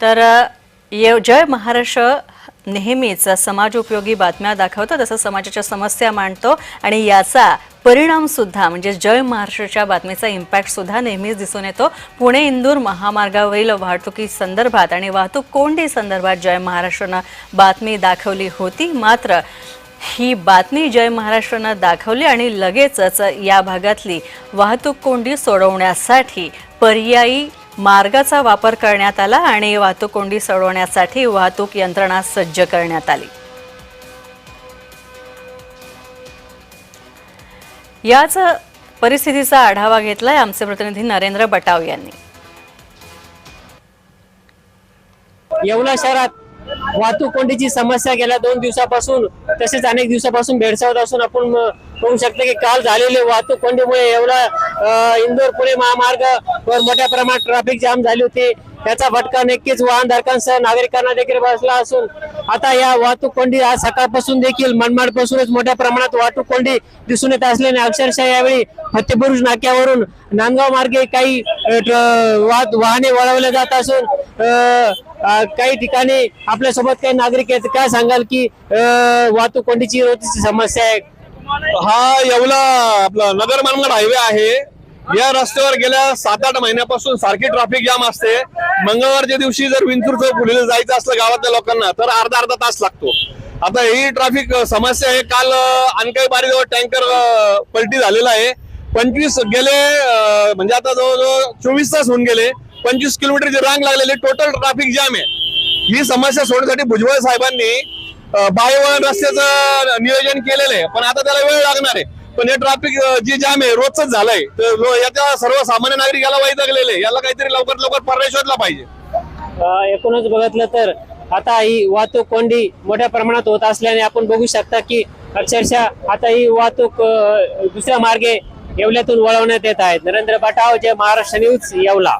तर ये- जय महाराष्ट्र नेहमीच समाजोपयोगी बातम्या दाखवतो तसं समाजाच्या समस्या मांडतो आणि याचा परिणाम सुद्धा म्हणजे जय महाराष्ट्राच्या बातमीचा इम्पॅक्ट सुद्धा नेहमीच दिसून येतो. पुणे इंदूर महामार्गावरील वाहतुकी संदर्भात आणि वाहतूक कोंडी संदर्भात जय महाराष्ट्रनं बातमी दाखवली होती. मात्र ही बातमी जय महाराष्ट्रनं दाखवली आणि लगेचच या भागातली वाहतूक कोंडी सोडवण्यासाठी पर्यायी मार्गाचा वापर करण्यात आला आणि वाहतूक कोंडी सोडवण्यासाठी वाहतूक यंत्रणा सज्ज करण्यात आली. याच परिस्थितीचा आढावा घेतलाय आमचे प्रतिनिधी नरेंद्र बटाव यांनी. येवला शहरात वाहतूक कोंडीची समस्या गेल्या दोन दिवसापासून तसेच अनेक दिवसापासून भेडसावत असून आपण होऊ शकतो की काल झालेले वाहतूक कोंडीमुळे येवला इंदोर पुणे महामार्ग वर मोठ्या प्रमाणात ट्रॅफिक जाम झाली होती. त्याचा फटका नक्कीच वाहनधारकांसह नागरिकांना देखील बसला असून आता या वाहतूक कोंडी आज सकाळपासून देखील मनमाड पासूनच मोठ्या प्रमाणात वाहतूक कोंडी दिसून येत असल्याने अक्षरशः यावेळी फतेपुरुष नाक्यावरून नांदगाव मार्गे काही वाहत- वाहने वळवले जात असून काही ठिकाणी आपल्यासोबत काही नागरिक आहेत. काय सांगाल की वाहतूक कोंडीची समस्या आहे? हा येवला आपला नगर मानगड हायवे आहे. या रस्त्यावर गेल्या सात आठ महिन्यापासून सारखी ट्रॅफिक जाम असते. मंगळवारच्या दिवशी जर विंचूर चौक फुलेला जायचं असलं गावातल्या लोकांना तर अर्धा अर्धा तास लागतो. आता ही ट्रॅफिक समस्या आहे. काल अं, बारी बारीजवळ टँकर पलटी झालेला आहे. पंचवीस गेले म्हणजे आता जवळजवळ चोवीस तास होऊन गेले. पंचवीस किलोमीटरची रांग लागलेली. टोटल ट्रॅफिक जाम आहे. ही समस्या सोडण्यासाठी भुजबळ साहेबांनी बायवळण रस्त्याचं नियोजन केलेलं आहे. पण आता त्याला वेळ लागणार आहे. पण हे ट्रॅफिक जे जाम आहे रोजच झालंय. तर लो- याच्या सर्वसामान्य नागरिकाला वैतागलेले याला काहीतरी लवकर लवकर पर्याय शोधला पाहिजे. एकूणच बघितलं तर आता ही वाहतूक कोंडी मोठ्या प्रमाणात होत असल्याने आपण बघू शकता की अक्षरशः आता ही वाहतूक दुसऱ्या मार्गे येवल्यातून वळवण्यात येत आहेत नरेंद्र बटाव जे महाराष्ट्र न्यूज येवला.